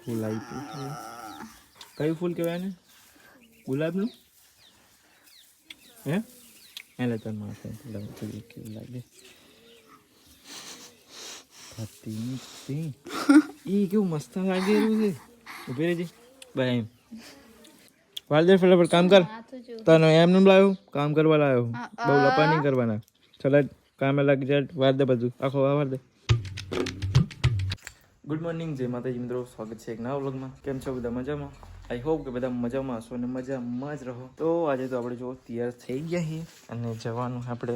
ફૂલ આપ્યું છે કયું ફૂલ કહેવાય ને ગુલાબનું હે એટલે તને માથે થોડા થોડી કેવું લાગે ફતી તી ઈ કેવું મસ્ત લાગે એવું છે ઊભી રહેજે બાય એમ વાલદેર ફટાફટ કામ કર તને એમ નેમ લાવ્યો કામ કરવા લાવ્યો બહુ લપા નહીં કરવાના ચલ કામે લાગી જાય વાર દે બધું આખો વાર દે ગુડ મોર્નિંગ જય માતાજી મિત્રો. સ્વાગત છે એક નવા વ્લોગમાં કેમ છો બધા મજામાં? આઈ હોપ કે બધા મજામાં હશો અને મજામાં જ રહો. તો આજે તો આપણે જો તૈયાર થઈ ગયા છીએ અને જવાનું આપણે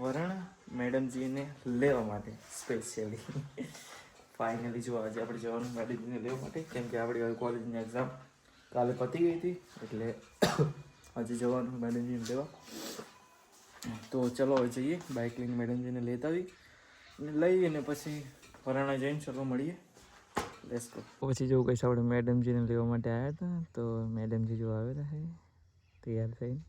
વરણ મેડમજીને લેવા માટે સ્પેશિયલી ફાઇનલી જો આજે આપણે જવાનું મેડમજીને લેવા માટે, કેમ કે આપણી કોલેજની એક્ઝામ કાલે પતી ગઈ હતી, એટલે આજે જવાનું મેડમજીને લેવા. તો ચલો હવે જઈએ. બાઇક લઈને મેડમજીને લેતા આવી અને લઈ અને પછી વરાણા જઈને ચલો મળીએ. લેટ્સ ગો પછી જો કઈ આપણે મેડમજીને લેવા માટે આવ્યા હતા, તો મેડમજી જો આવેલા છે તૈયાર થઈને.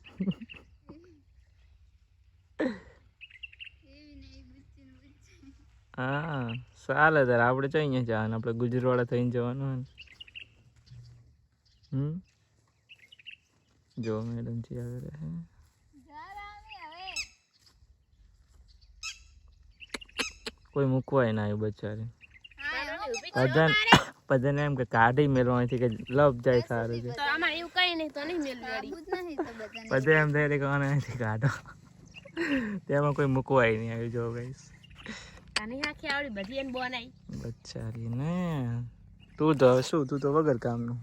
હા ચાલે તારે, આપણે તો અહીંયા જવાનું, આપણે ગુજરવાળા થઈને જવાનું હોય હમ? જો મેડમજી આવેલા છે કોઈ મૂકવાય ના આવ્યું બચારી. બધાને બધાને એમ કે કાઢી મેળવાથી કે લપ જાય સારું છે. તો આમાં એવું કઈ નહીં તો નહીં મેળવી બધા એમ થાય કે આનાથી કાઢો. તેમાં કોઈ મૂકવાય નહીં આવ્યું જો ગઈશ આની આખી આવડી બધી એને બનાવી બચારી ને. તું તો હવે શું તું તો વગર કામનું.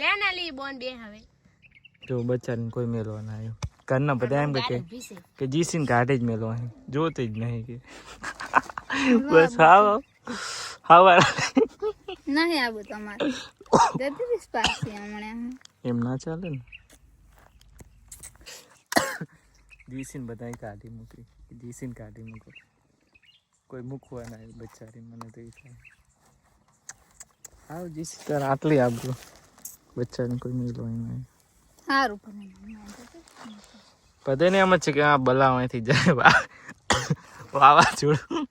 લે ના લી બોન બે હવે. જો બચારીને કોઈ મેળવા ના આવ્યું. ઘરના બધા એમ કે કે ભીસે કે જીસીને કાઢે જ મેલો અહીં જોતી જ નહીં કે બસ હાવ હાવ નહીં આવું તમારે જતી રહીશ પાછી હમણાં એમ ના ચાલે ને જીસીને બધા કાઢી મૂકી જીસીને કાઢી મૂકો કોઈ મૂકવા ના આવ્યું બચારી મને તો એ થાય આવ જીસી તાર આટલી આપજો બચ્ચાને કોઈ મેલો અહીં સારું પણ બધાને એમ જ છે કે આ બલા અહીંથી જાય વા- વાવાઝોડું.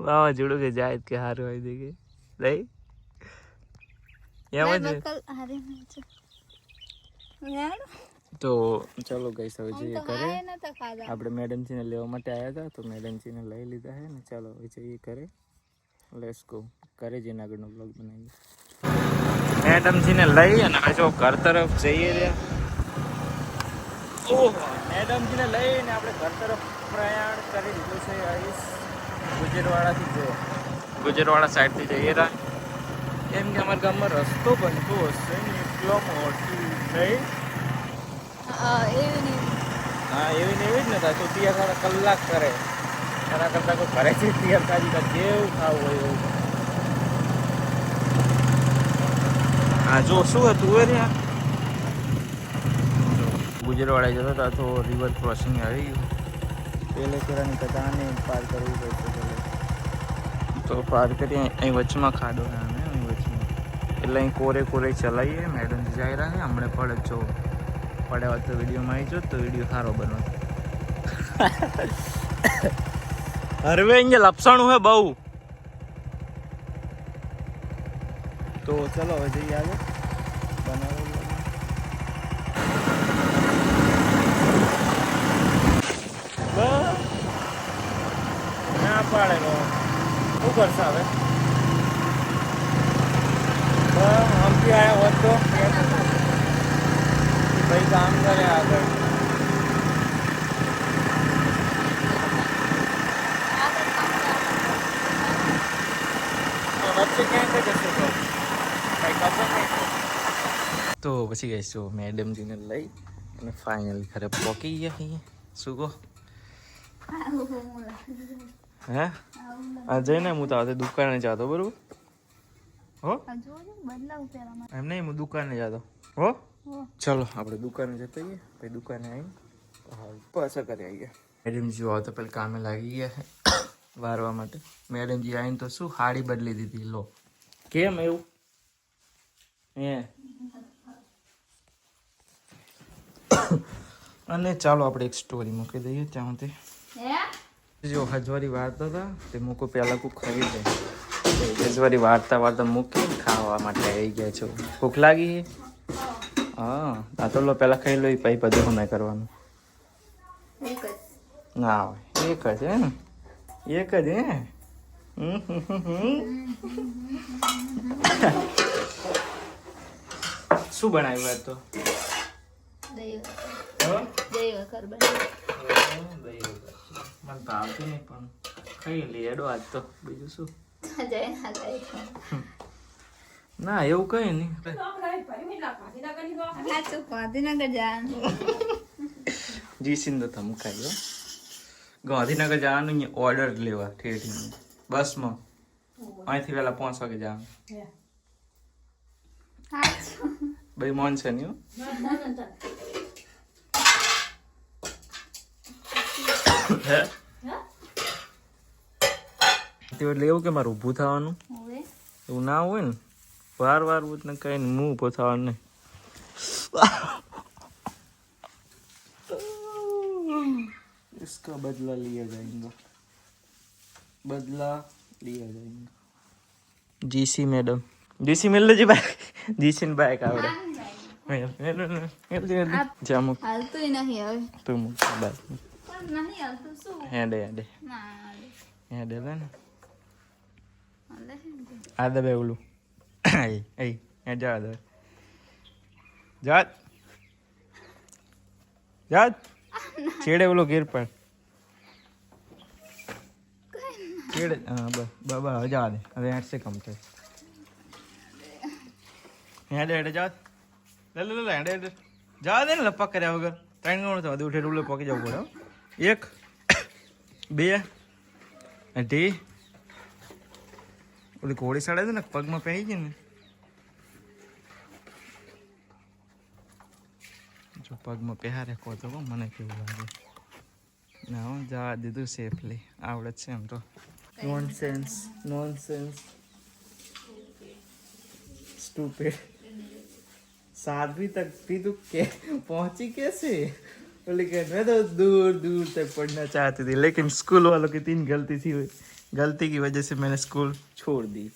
વાવાઝોડું કે જાય જ કે સારું હોય દે કે. લઈ એમ જ બકલ હારે મેં છે. યાર તો ચલો ગઈ હવે હું જઈએ તો ઘરે. હારે નતા ખાધા. આપણે મેડમજીને લેવા માટે આવ્યા હતા તો મેડમજીને લઈ લીધા છે ને. ચાલો હવે જઈએ ઘરે. લેટ્સ ગો ઘરે જઈને આગળનો બ્લોગ બનાવીએ. મેડમજીને લઈ અને હવે જો ઘર તરફ જઈએ રહ્યા ઓહો મેડમજીને લઈને આપણે ઘર તરફ પ્રયાણ કરી દીધું છે આઈસ. ગુજરવાડાથી જો ગુજરવાડા સાઈડથી જઈએ રહ્યા એમ કે અમારા ગામમાં રસ્તો બનતો હશે ને એટલો મોટી નહીં. એવી નહીં હા એવી ને એવી જ ને થાય તો તૈયાર કલાક કરે. એના કરતાં કોઈ ઘરેથી તૈયાર કાઢ જેવું ખાવું હોય એવું. હા જો શું હતું એ રહ્યા ગુજરવાડા જતો હતા તો રિવર ક્રોસિંગ આવી ગયું. પેલે કેરાની કદાને પાર કરવું પડશે તો પાર કરી અહીં વચમાં ખાડો છે અમે અહીં વચમાં. એટલે અહીં કોરે કોરે ચલાવીએ મેડમ જઈ રહ્યા છે હમણાં પડે જો. પડે હોત તો વિડીયોમાં આવી જો તો વીડિયો સારો બનો હરવે અહીંયા લપસણું હે બહુ. તો ચલો હવે જઈએ આગળ બનાવો ના પાડે નો શું કરશે હવે બસ આમથી આવ્યા હોત તો ભાઈ કામ કરે આગળ વચ્ચે ક્યાંક જ હશે તો પછી પછી ગઈશું મેડમજીને લઈ અને ફાઇનલી ઘરે પહોંચી ગયા અહીંયા શું કહો? હે? આ જઈને હું તો દુકાને જતો બરોબર? હો? એમ નહીં હું દુકાને જતો. હો. ચલો આપણે દુકાને જતા આવીએ. પછી દુકાને આવીને પાછા કરી આવીએ. મેડમજી આવો તો પેલા કામે લાગી ગયા છે. વારવા માટે. મેડમજી આવીને તો શું હાડી બદલી દીધી લો. કેમ એવું? અને ચાલો આપણે એક સ્ટોરી મૂકી દઈએ ત્યાં સુધી જો હજવારી વાર્તા હતા તે મૂકો પહેલાં કોઈ ખરીદે હજવારી વાર્તા વાર્તા મૂકીને ખાવા માટે આવી ગયા છો. ભૂખ લાગી હા? આ તો લો પહેલાં ખાઈ લો એ પછી બધું હમે કરવાનું. ના હોય. એક જ હે ને એક જ હે હમ, હમ, હમ. શું બનાવ્યું આજ તો? દહીં? દહીં વખર બનાવી મને ભાવતું નહીં પણ ખાઈ લેડો આજ તો. બીજું શું? ના એવું કઈ નહીં. સાચું ગાંધીનગર જવાનું. જીસીન તો ધમકાયો ગાંધીનગર જવાનું અહીંયા ઓર્ડર લેવા ઠેઠીને. બસમાં. અહીંથી પહેલા પાંચ વાગે જવાનું. સાચું ભાઈ મોન છે નહીં હો? હે તે એટલે એવું કે મારે ઊભું થવાનું હવે એવું ના હોય ને વાર વાર ને કઈ ને હું ઊભો થવાનું નહીં इसका बदला लिया जाएगा बदला लिया जाएगा जीसी मैडम जीसी मिल लो जी बाइक जीसी ने बाइक आवड़े જામુક હાલતું નહીં હવે તું મૂક બાઈક નહીં હાલતું શું હેડે હેડે હેડે લે ને. આ દબે ઓલું એ એ જા દે જાત જાત છેડે ઓલો ગીર પર છેડે હા બસ બાબા હવે જા દે હવે હેડ સે કમ છે હેડે હેડે જાત લે લે લે હેડે હેડે. જવા દે ને લપ્પા કર્યા વગર. ત્રણ ગણું થવા દે ઉઠે ડુલે પકી એક, બે અઢી ઓલી ઘોડી સડે છે ને, પગમાં પહેરી છે ને. જો પગમાં પહેરે કહો તો મને કેવું લાગે. ના, હું, જવા દીધું સેફલી આવડે છે એમ તો. નોન સેન્સ નોન સેન્સ સ્ટુપેડ सातवीं तक थी तो के पहुंची कैसे बोले कि मैं तो दूर दूर तक पढ़ना चाहती थी लेकिन स्कूल वालों की तीन गलती थी गलती की वजह से मैंने स्कूल छोड़ दी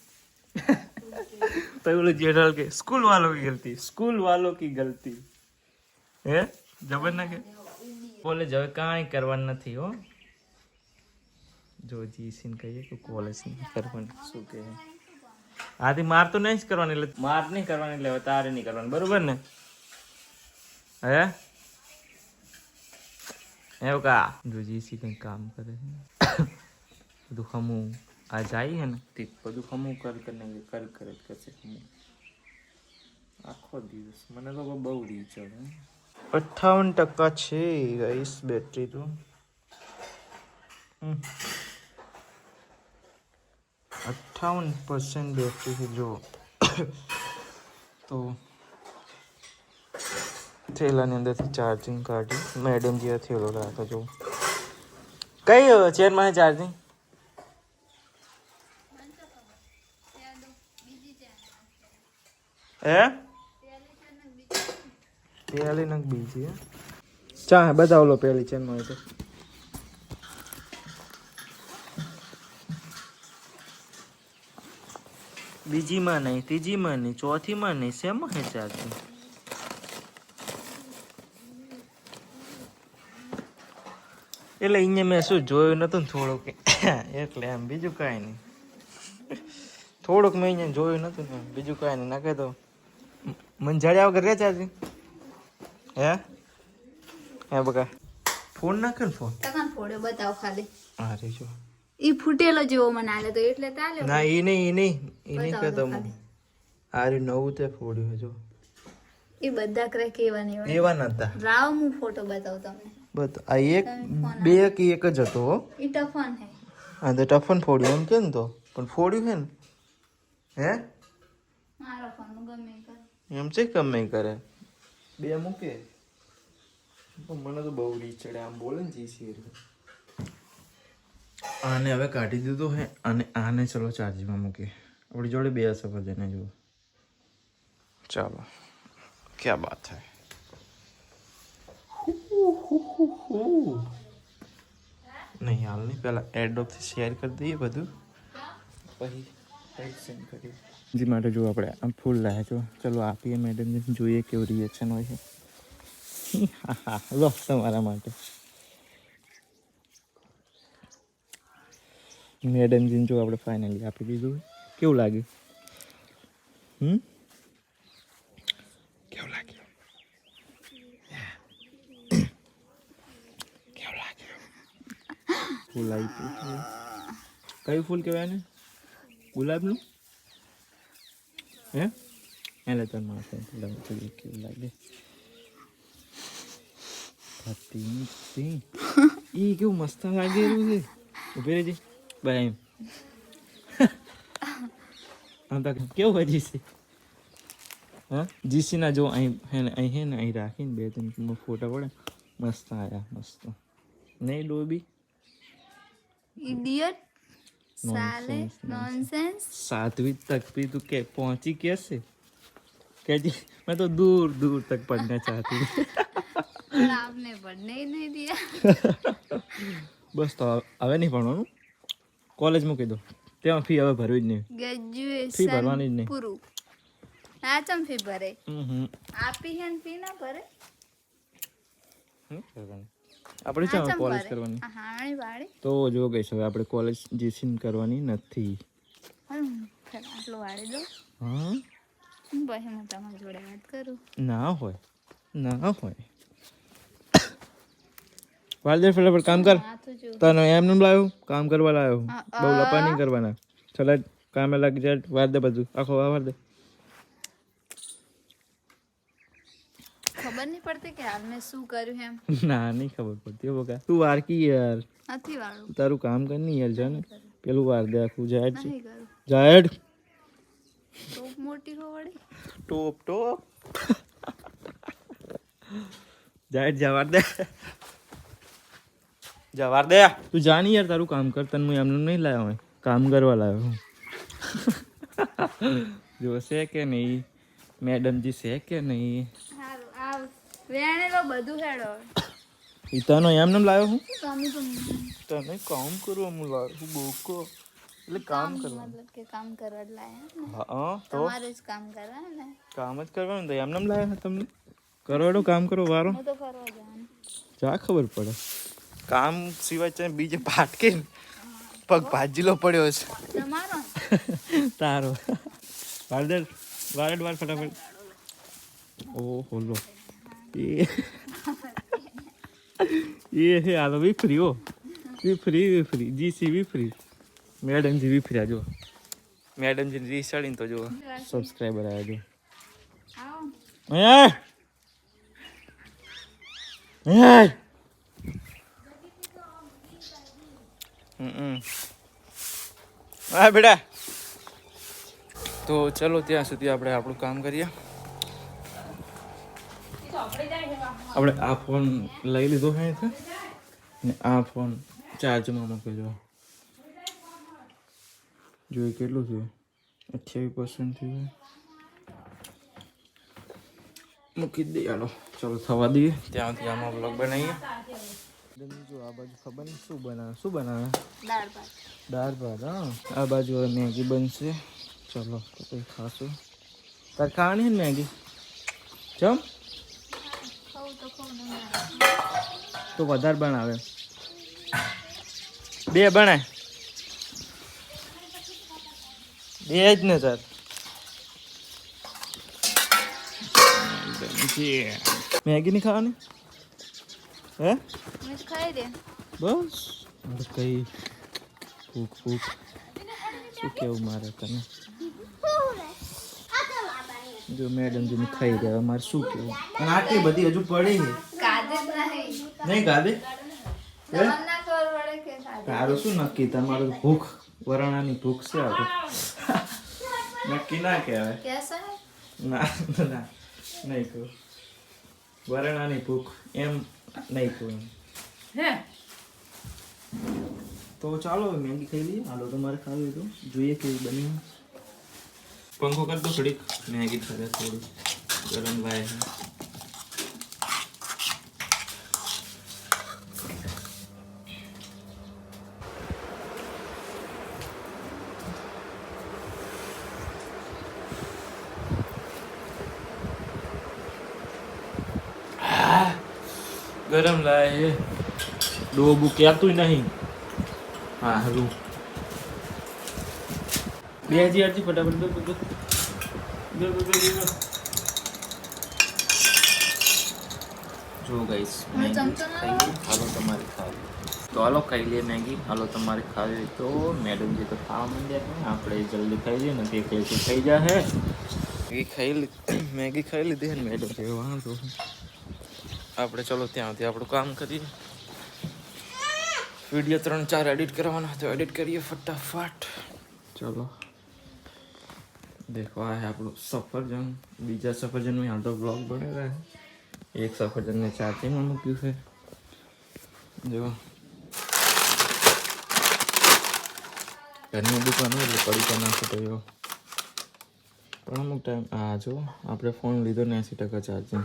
तो बोले जनरल के स्कूल वालों की गलती स्कूल वालों की गलती હે જબર ના કે કોલેજ હવે કાંઈ કરવાનું નથી હો જો જીસીને કહીએ કે કોલેજ નહીં કરવાનું શું કહે આથી માર તો નહીં જ કરવાની એટલે માર નહીં કરવાની એટલે હવે તારે નહીં કરવાની. બરોબર ને? હે? એવું કા? જો જીસી કંઈ કામ કરે છે બધું ખમું આ જાય છે ને? તે બધું ખમું કર કરીને કર કરે કરશે ખમું આખો દિવસ. મને તો બહુ રી ચડે. અઠ્ઠાવન ટકા છે ગાઈસ બેટરી તો. હમ. અઠ્ઠાવન પર્સન્ટ બેટરી છે જો તો થેલાની અંદરથી ચાર્જિંગ કાઢી મેડમ જે થેલો રાખો જો કઈ ચેરમાં ચાર્જિંગ હે પહેલી નંગ બીજી હે ચા બતાવો લો પહેલી ચેનમાં હોય તો બીજીમાં નહીં ત્રીજીમાં નહીં ચોથીમાં નહીં શેમાં હે ચાર્જિંગ એટલે અહીંયા મેં શું જોયું નતું થોડુંક? એટલે એમ બીજું કાંઈ નહીં. થોડુંક મેં અહીંયા જોયું નતું ને બીજું કાંઈ નહીં. નાખે તો મને જડ્યા વગર રહે ચાર્જિંગ હે? હે બકા? ફોન નાખે ને ફોન? ફોડ્યો બતાવો ખાલી. હા રે જો ઈ ફૂટેલો જેવો મને આલે તો એટલે તાલે ના એ નહીં એ નહીં. એ નહીં કહેતો તો મને. આ નવું તે ફોડ્યું જો. એ બધા ક્રેક એવા નહીં હોય એવા નતા રાવ હું ફોટો બતાવું તમને. બત આ એક બે કે એક જ હતો હો. ઈ ટફન હે. હા તો ટફન ફોડ્યું એમ કે ને તો? પણ ફોડ્યું છે ને? હે? મારો ફોન ગમે કરે. એમ છે ગમે ઈ કરે? બે મૂકે. મને તો બહુ રીચ ચડે આમ બોલે ને જીસી એટલે આને હવે કાઢી દીધું હે અને આને ચલો ચાર્જમાં મૂકીએ આપણી જોડે બે સફરજને જુઓ ચાલો ક્યાં બાત હે નહીં હાલ નહીં પહેલાં એડોપથી શેર કરી દઈએ બધું પછી રાઈટ સેન્ડ કરી જી માટે જો આપણે આમ ફૂલ લાવ્યા છો ચલો આપીએ મેડમને જોઈએ કેવું રિએક્શન હોય છે હા હા લો તમારા માટે મેડમજીને જો આપણે ફાઇનલી આપી દીધું કેવું લાગ્યું? હમ? કેવું લાગ્યું? કેવું લાગ્યું? ફૂલ આવી કયું ફૂલ કહેવાય ને ગુલાબનું? હે? એટલે તને માથે કેવું લાગે? થતી ઈ કેવું મસ્ત લાગેલું છે? ઊભી રહેજે. બાય એમ આમ તો કેવું હજી છે હા જીસીના જો અહીં હે ને અહીં હે ને અહીં રાખીને બે ત્રણ ફોટા પડે મસ્ત આયા મસ્ત નહીં ડોબી ઇડિયટ સાલે Nonsense, નોનસેન્સ सातवीं तक भी तू के पहुंची कैसे कहती मैं तो दूर दूर तक पढ़ना चाहती हूँ पर आपने पढ़ने ही नहीं दिया બસ તો હવે નહીં ભણવાનું કોલેજ મૂકી દો. ત્યાં ફી હવે ભરવી જ નહીં. ફી ભરવાની જ નહીં. પૂરું. ના ચમ ફી ભરે. આપી હે ફી ના ભરે? આપણે ચાલો કોલેજ કરવાની? હાણી વાળી. તો જો ગઈશ હવે આપણે કોલેજ જીસીન કરવાની નથી. ચાલ વાળી દો હા પછી હું તમારી જોડે વાત કરું. ના હોય. ના હોય. વાલદેર ફટાફટ કામ કર માથું જો તને એમને લાવ્યો કામ કરવા લાવ્યો અ, બહુ લપા નહીં કરવાના ચલ હેડ, કામે લાગી જાય વાર દે બધું આખો વાર દે ખબર નહીં પડતી કે હાલ મેં શું કર્યું એમ ના નહીં ખબર પડતી હો બકા તું વાર કી યાર નથી વાળું તારું કામ કર નહીં યાર જા ને પેલું વાર દે આખું જાહેર છે નહીં કરું જાહેર તો મોટી હો વળી ટોપ ટોપ જાહેર જવાર દે જવાર દે તું જા નહીં યાર તારું કામ કર તને હું એમનું નહીં લાવ્યો હોય કામ કરવા લાવ્યો હું જો છે કે નહીં મેડમજી છે કે નહીં સારું આ વેણેલો બધું હેડો. ઈ તનો એમને લાવ્યો હું? તમે તો તને કામ કરવા હું લાવ્યો હું બોકો. એટલે કામ કરવા. મતલબ કે કામ કરવા જ લાયા ને? હા તો? તમારે જ કામ કરવા ને? કામ જ કરવાનું તો એમને લાવ્યા તમને? કરોડો કામ કરો વારો. હું તો ફરવા જવાનું. જા ખબર પડે. કામ સિવાય છે બીજે પાટકે પગ ભાજીલો પડ્યો છે. તારો. વાળદર વારડ વાર ફટાફટ. ઓ હોલો એ. એ હે આલો વી ફ્રી હો. વી ફ્રી વી ફ્રી જી સી વી ફ્રી મેડમ જી વી ફ્રી આજો મેડમ જી રી સડીને તો જો સબસ્ક્રાઇબર આવ્યા જો એ Hey! Hey! હમ હા બેટા તો ચલો ત્યાં સુધી આપણે આપણું કામ કરીએ. આપણે આ ફોન લઈ લીધો છે અહીંથી ને આ ફોન ચાર્જમાં મૂકેલો જોઈ કેટલું થયું? અઠ્યાવીસ પર્સન્ટ થયું મૂકી દઈએ હાલો. ચલો, થવા દઈએ. ત્યાંથી આમાં બ્લોગ બનાવીએ. જો આ બાજુ ખબર નહીં શું બનાવે શું બનાવે? દાળ ભાત. દાળ ભાત હા? આ બાજુ હવે મેગી બનશે. ચલો તો કંઈ ખાશું. તાર ખાવાની છે ને મેગી? ચમ ખાવું તો ખાવું નહીં તો વધારે બનાવે. બે બનાય. બે જ ને તાર. મેગી નહીં ખાવાની? હે? ખાઈ દે. બસ. કઈ ભૂખ ભૂખ શું કેવું મારે તને? જો મેડમ જીને ખાઈ રહ્યા મારે શું કેવું? અને આટલી બધી હજુ પડી છે. નહીં. નહીં ગાદે તારું શું નક્કી? તમારું ભૂખ વરણાની ભૂખ છે હવે. નક્કી ના કહેવાય. ના ના નહીં કહું. વરણાની ભૂખ. એમ નહીં કહું એમ તો ચાલો હવે મેગી ખાઈ લઈએ હાલો તમારે ખાવી તો જોઈએ કેવી બની પંખો કરી દો થોડીક મેગી ખરે થોડું ગરમ લાય ગરમ લાય હે ડોબું કહેતું નહીં હા હરું બે હજી હજી ફટાફટ બે બે બે બે બે બે બે જો ગાઈસ મને ચમચો ના લાવો? હાલો તમારે ખાવી તો હાલો ખાઈ લે મેગી હાલો તમારે ખાવી હોય તો મેડમ જે તો ખાવા માંડ્યા છે આપણે જલ્દી ખાઈ લઈએ ને તે કહે છે ખાઈ જા હે મેગી ખાઈ લીધી મેગી ખાઈ લીધી ને મેડમ કે વાંધો આપણે ચલો ત્યાંથી આપણું કામ કરીએ. વીડિયો ત્રણ ચાર એડિટ કરવાના તો એડિટ કરીએ ફટાફટ. ચલો. દેખો, આ આપણું સફરજન. બીજા સફરજનનું હાલ તો બ્લોગ બનેલા એક સફરજનને ચાર્જિંગમાં મૂક્યું છે. જો ઘરની દુકાન એટલે પડી પણ નાખો તો પણ અમુક ટાઈમ આ જો આપણે ફોન લીધો ને એંસી ટકા ચાર્જિંગ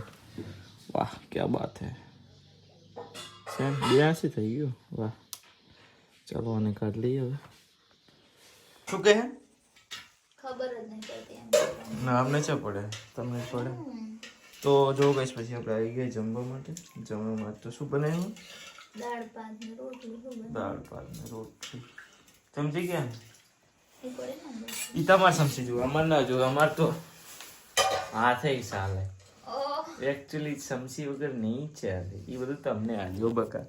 વાહ ક્યાં બાત હે સેમ બ્યાસી થઈ ગયું વાહ ચાલો આને કાઢ લઈએ હવે શું કહે ખબર જ નહીં પડતી એમ ના અમને ચા પડે તમને જ પડે તો જો કઈશ પછી આપણે આવી ગયા જમવા માટે જમવા માટે તો શું બનાવ્યું દાળ ભાત ને રોટલી શું બને? દાળ ભાત ને રોટલી સમજી ગયા ને એ પડે ને અંદર. ઈ તમારે સમજી જુઓ અમારે ના જુઓ અમારે તો હાથે ચાલે ઓહ એકચ્યુઅલી સમસી વગર નહીં ચાલે એ બધું તમને આજો બકા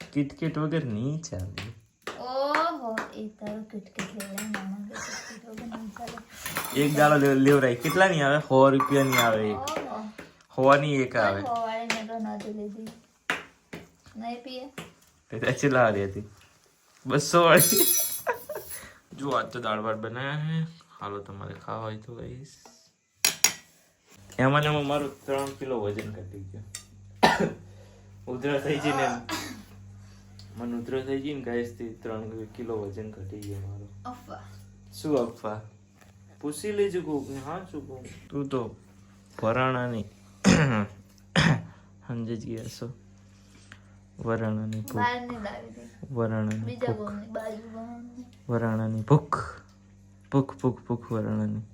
કિટકેટ વગર નહીં ચાલે ઓહો એ તારો કિટકિટ લેવડાય નાના કે કિટકિટ વગર નહીં ચાલે. એક ગાળો લેવ- લેવરાય કેટલા ની આવે સો રૂપિયા ની આવે એક ઓહો સો ની એક આવે ખવાડી મેં તો નહોતી લીધી નહીં પીએ તે ચેલા વાળી હતી બસો વાળી જો આજ તો દાળ ભાત બનાવ્યા હે હાલો તમારે ખાવા હોય તો ગઈશ એમાં એમાં મારું ત્રણ કિલો વજન ઘટી ગયો. ઉધરા થઈ ગઈ ને મને ઉધરા થઈ ગઈ ને ગાઈસથી ત્રણ કિલો વજન ઘટી ગયો મારું. શું અફવા? પૂછી લેજો કહું કે હા શું કહું? તું તો વરાણાની સમજી જ ગયા છો. વરાણાની ભૂખ. વરાણાની ભૂખ. વરાણાની ભૂખ. ભૂખ ભૂખ ભૂખ વરાણાની.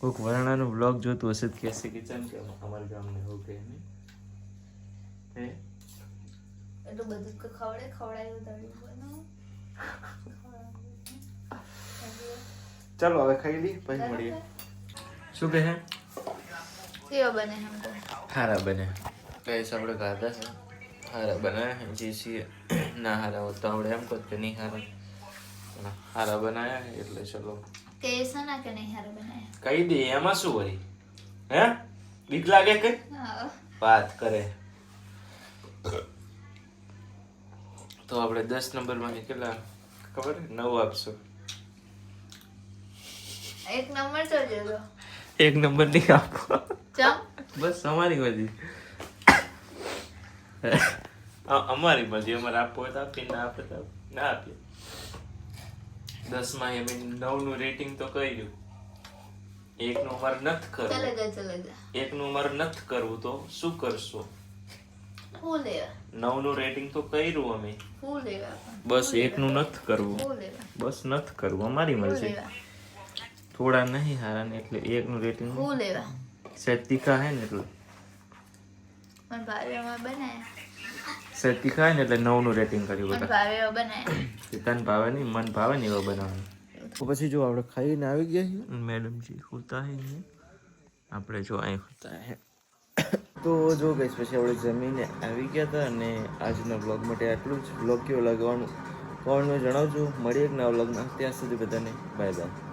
કોઈક વરાણાનો બ્લોગ જોતું હશે તો કહેશે કે ચમ કે અમારા ગામને એવું કહે નહીં. હે? એટલું બધું ખવડે ખવડાયું તળ્યું ચાલો હવે ખાઈ લઈ પછી મળીએ. શું કહે? કેવો બને હારા બને. કઈશ આપણે ખાધા છે. હારા બને જે છીએ ના હારા હોતા તો આપણે એમ કહો કે નહીં હારા. પણ હારા બનાયા એટલે ચલો. ના કે નહીં હારા બનાયા? કહી દે એમાં શું વળી હે? બીક લાગે કે? વાત કરે. તો આપણે દસ નંબરમાં કેટલા? ખબર નવ આપશું. એક નંબર તો જોજો. એક નંબર નહીં આપો. બસ અમારી મરજી અમારી મરજી અમારે આપવો હોય તો આપીએ ના આપે તો ના આપીએ. દસમાં એમ નવનું રેટિંગ તો કર્યું. એકનું અમારે નથી કરવું. એકનું અમારે નથી કરવું તો શું કરશો? નવનું રેટિંગ તો કર્યું અમે. બસ એકનું નથી કરવું. બસ નથી કરવું. અમારી મરજી. થોડા નહીં હારા ને એટલે એકનું રેટિંગ તીખા હે ને એટલે. બનાયા. સેજ ખાય ને એટલે નવનું રેટિંગ કર્યું બધા. તને ભાવે નહીં મન ભાવે નહીં એવો બનાવવાનું. પછી જો આપણે ખાઈને આવી ગયા છીએ. મેડમજી હોતા હે આપણે જો અહીં હોતા હે. તો જો ગઈ પછી આપણે જમીને આવી ગયા હતા અને આજના બ્લોગ માટે આટલું જ. બ્લોગ કેવો લગાવવાનું કોમેન્ટમાં જણાવજો. મળીએ એક નવા બ્લોગમાં ત્યાં સુધી બધાને બાય બાય